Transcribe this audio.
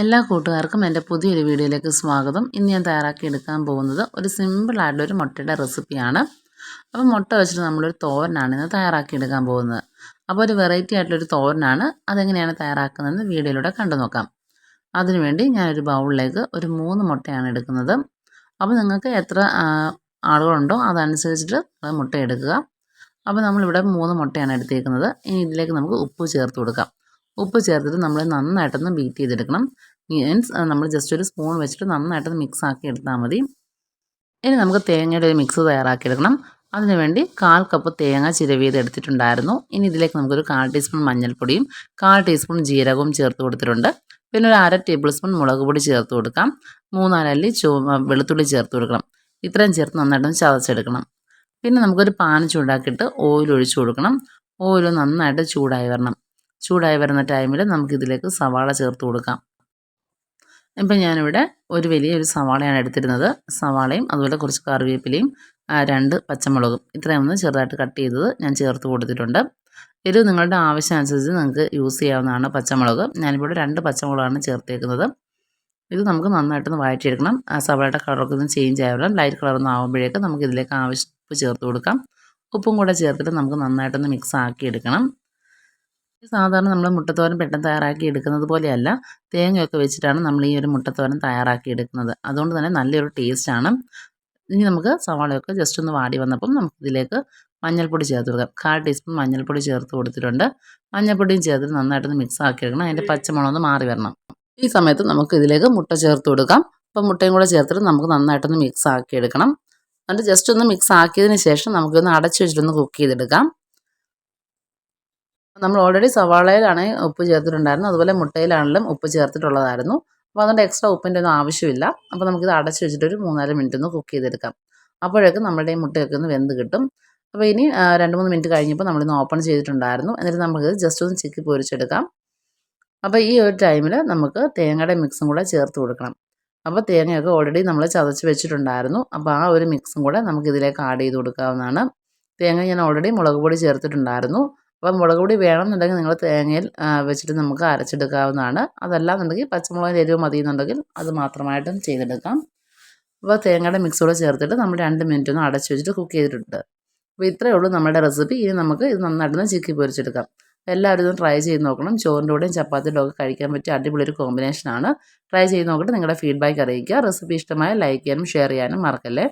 എല്ലാ കൂട്ടുകാർക്കും എന്റെ പുതിയൊരു വീഡിയോയിലേക്ക് സ്വാഗതം. ഇന്ന് ഞാൻ തയ്യാറാക്കി എടുക്കാൻ പോകുന്നത് ഒരു സിമ്പിളായിട്ടുള്ള ഒരു മുട്ടയുടെ റെസിപ്പിയാണ്. അപ്പോൾ മുട്ട വെച്ചിട്ട് നമ്മളൊരു തോരനാണ് ഇന്ന് തയ്യാറാക്കി എടുക്കാൻ പോകുന്നത്. അപ്പോൾ ഒരു വെറൈറ്റി ആയിട്ടുള്ളൊരു തോരനാണ് അതെങ്ങനെയാണ് തയ്യാറാക്കുന്നതെന്ന് വീഡിയോയിലൂടെ കണ്ടു നോക്കാം. അതിനുവേണ്ടി ഞാനൊരു ബൗളിലേക്ക് ഒരു മൂന്ന് മുട്ടയാണ് എടുക്കുന്നത്. അപ്പോൾ നിങ്ങൾക്ക് എത്ര ആളുകളുണ്ടോ അതനുസരിച്ചിട്ട് മുട്ട എടുക്കുക. അപ്പോൾ നമ്മളിവിടെ മൂന്ന് മുട്ടയാണ് എടുത്തേക്കുന്നത്. ഇനി ഇതിലേക്ക് നമുക്ക് ഉപ്പ് ചേർത്ത് കൊടുക്കാം. ഉപ്പ് ചേർത്തിട്ട് നമ്മൾ നന്നായിട്ടൊന്ന് ബീറ്റ് ചെയ്തെടുക്കണം. മീൻസ് നമ്മൾ ജസ്റ്റ് ഒരു സ്പൂൺ വെച്ചിട്ട് നന്നായിട്ടൊന്ന് മിക്സ് ആക്കി എടുത്താൽ മതി. ഇനി നമുക്ക് തേങ്ങയുടെ ഒരു മിക്സ് തയ്യാറാക്കിയെടുക്കണം. അതിനുവേണ്ടി കാൽ കപ്പ് തേങ്ങ ചിരവിയത് എടുത്തിട്ടുണ്ടായിരുന്നു. ഇനി ഇതിലേക്ക് നമുക്കൊരു കാൽ ടീസ്പൂൺ മഞ്ഞൾപ്പൊടിയും കാൽ ടീസ്പൂൺ ജീരകവും ചേർത്ത് കൊടുത്തിട്ടുണ്ട്. പിന്നെ ഒരു അര ടേബിൾ സ്പൂൺ മുളക് പൊടി ചേർത്ത് കൊടുക്കാം. മൂന്നാലല്ലി ചോ വെളുത്തുള്ളി ചേർത്ത് കൊടുക്കണം. ഇത്രയും ചേർത്ത് നന്നായിട്ടൊന്ന് ചതച്ചെടുക്കണം. പിന്നെ നമുക്കൊരു പാൻ ചൂടാക്കിയിട്ട് ഓയിൽ ഒഴിച്ചു കൊടുക്കണം. ഓയിൽ നന്നായിട്ട് ചൂടായി വരണം. ചൂടായി വരുന്ന ടൈമിൽ നമുക്കിതിലേക്ക് സവാള ചേർത്ത് കൊടുക്കാം. ഇപ്പം ഞാനിവിടെ ഒരു വലിയൊരു സവാളയാണ് എടുത്തിരുന്നത്. സവാളയും അതുപോലെ കുറച്ച് കറിവേപ്പിലയും രണ്ട് പച്ചമുളകും. ഇത്രയും ഒന്ന് ചെറുതായിട്ട് കട്ട് ചെയ്തത് ഞാൻ ചേർത്ത് കൊടുത്തിട്ടുണ്ട്. ഇത് നിങ്ങളുടെ ആവശ്യമനുസരിച്ച് നിങ്ങൾക്ക് യൂസ് ചെയ്യാവുന്നതാണ് പച്ചമുളക്. ഞാനിവിടെ രണ്ട് പച്ചമുളകാണ് ചേർത്തേക്കുന്നത്. ഇത് നമുക്ക് നന്നായിട്ടൊന്ന് വഴറ്റിയെടുക്കണം. ആ സവാളയുടെ കളറൊക്കെ ഒന്ന് ചേഞ്ച് ആയാലും ലൈറ്റ് കളറൊന്നും ആകുമ്പോഴേക്ക് നമുക്ക് ഇതിലേക്ക് ആവശ്യം ചേർത്ത് കൊടുക്കാം. ഉപ്പും കൂടെ ചേർത്തിട്ട് നമുക്ക് നന്നായിട്ടൊന്ന് മിക്സ് ആക്കി എടുക്കണം സാധാരണ നമ്മൾ മുട്ടത്തോരൻ പെട്ടെന്ന് തയ്യാറാക്കി എടുക്കുന്നത് പോലെയല്ല. തേങ്ങയൊക്കെ വെച്ചിട്ടാണ് നമ്മൾ ഈ ഒരു മുട്ടത്തോരൻ തയ്യാറാക്കി എടുക്കുന്നത്. അതുകൊണ്ട് തന്നെ നല്ലൊരു ടേസ്റ്റാണ് ഇനി നമുക്ക് സവാളയൊക്കെ ജസ്റ്റ് ഒന്ന് വാടി വന്നപ്പം നമുക്കിതിലേക്ക് മഞ്ഞൾപ്പൊടി ചേർത്ത് കൊടുക്കാം. കാൽ ടീസ്പൂൺ മഞ്ഞൾപ്പൊടി ചേർത്ത് കൊടുത്തിട്ടുണ്ട്. മഞ്ഞൾപ്പൊടിയും ചേർത്തിട്ട് നന്നായിട്ടൊന്ന് മിക്സ് ആക്കി എടുക്കണം. അതിന്റെ പച്ചമുളകൊന്ന് മാറി വരണം. ഈ സമയത്ത് നമുക്ക് ഇതിലേക്ക് മുട്ട ചേർത്ത് കൊടുക്കാം. അപ്പം മുട്ടയും കൂടെ ചേർത്തിട്ട് നമുക്ക് നന്നായിട്ടൊന്ന് മിക്സ് ആക്കി എടുക്കണം. എന്നിട്ട് ജസ്റ്റ് ഒന്ന് മിക്സ് ആക്കിയതിന് ശേഷം നമുക്കൊന്ന് അടച്ചു വെച്ചിട്ടൊന്ന് കുക്ക് ചെയ്തെടുക്കാം. നമ്മൾ ഓൾറെഡി സവാളയിലാണ് ഉപ്പ് ചേർത്തിട്ടുണ്ടായിരുന്നു അതുപോലെ മുട്ടയിലാണെങ്കിലും ഉപ്പ് ചേർത്തിട്ടുള്ളതായിരുന്നു. അപ്പോൾ അതുകൊണ്ട് എക്സ്ട്രാ ഉപ്പിന്റെ ഒന്നും ആവശ്യമില്ല. അപ്പോൾ നമുക്കിത് അടച്ച് വെച്ചിട്ട് ഒരു മൂന്നാൽ മിനിറ്റ് ഒന്ന് കുക്ക് ചെയ്തെടുക്കാം. അപ്പോഴേക്കും നമ്മുടെ മുട്ടയൊക്കെ ഒന്ന് വെന്ത് കിട്ടും. അപ്പോൾ ഇനി രണ്ട് മൂന്ന് മിനിറ്റ് കഴിഞ്ഞപ്പോൾ നമ്മളിന്ന് ഓപ്പൺ ചെയ്തിട്ടുണ്ടായിരുന്നു. എന്നിട്ട് നമുക്ക് ജസ്റ്റ് ഒന്ന് ചിക്കി പൊരിച്ചെടുക്കാം. അപ്പോൾ ഈ ഒരു ടൈമിൽ നമുക്ക് തേങ്ങയുടെ മിക്സും കൂടെ ചേർത്ത് കൊടുക്കണം. അപ്പോൾ തേങ്ങയൊക്കെ ഓൾറെഡി നമ്മൾ ചതച്ച് വെച്ചിട്ടുണ്ടായിരുന്നു. അപ്പോൾ ആ ഒരു മിക്സും കൂടെ നമുക്ക് ഇതിലേക്ക് ആഡ് ചെയ്ത് കൊടുക്കാവുന്നതാണ്. തേങ്ങ ഞാൻ ഓൾറെഡി മുളക് പൊടി ചേർത്തിട്ടുണ്ടായിരുന്നു. അപ്പം മുളക് പൊടി വേണമെന്നുണ്ടെങ്കിൽ നിങ്ങൾ തേങ്ങയിൽ വെച്ചിട്ട് നമുക്ക് അരച്ചെടുക്കാവുന്നതാണ്. അതല്ല എന്നുണ്ടെങ്കിൽ പച്ചമുളകിന്റെ എരിവ് മതി എന്നുണ്ടെങ്കിൽ അത് മാത്രമായിട്ടും ചെയ്തെടുക്കാം. അപ്പോൾ തേങ്ങയുടെ മിക്സോടെ ചേർത്തിട്ട് നമ്മൾ രണ്ട് മിനിറ്റ് ഒന്ന് അടച്ചു വെച്ചിട്ട് കുക്ക് ചെയ്തിട്ടുണ്ട്. അപ്പോൾ ഇത്രയേ ഉള്ളൂ നമ്മുടെ റെസിപ്പി ഇനി നമുക്ക് ഇത് നന്നായിട്ടൊന്ന് ചിക്കി പൊരിച്ചെടുക്കാം. എല്ലാവരും ഇതും ട്രൈ ചെയ്ത് നോക്കണം. ചോറിന്റെ കൂടെയും ചപ്പാത്തിയുടെ ഒക്കെ കഴിക്കാൻ പറ്റിയ അടിപൊളി ഒരു കോമ്പിനേഷനാണ് ട്രൈ ചെയ്ത് നോക്കിയിട്ട് നിങ്ങളുടെ ഫീഡ്ബാക്ക് അറിയിക്കുക. റെസിപ്പി ഇഷ്ടമായ ലൈക്ക് ചെയ്യാനും ഷെയർ ചെയ്യാനും മറക്കല്ലേ.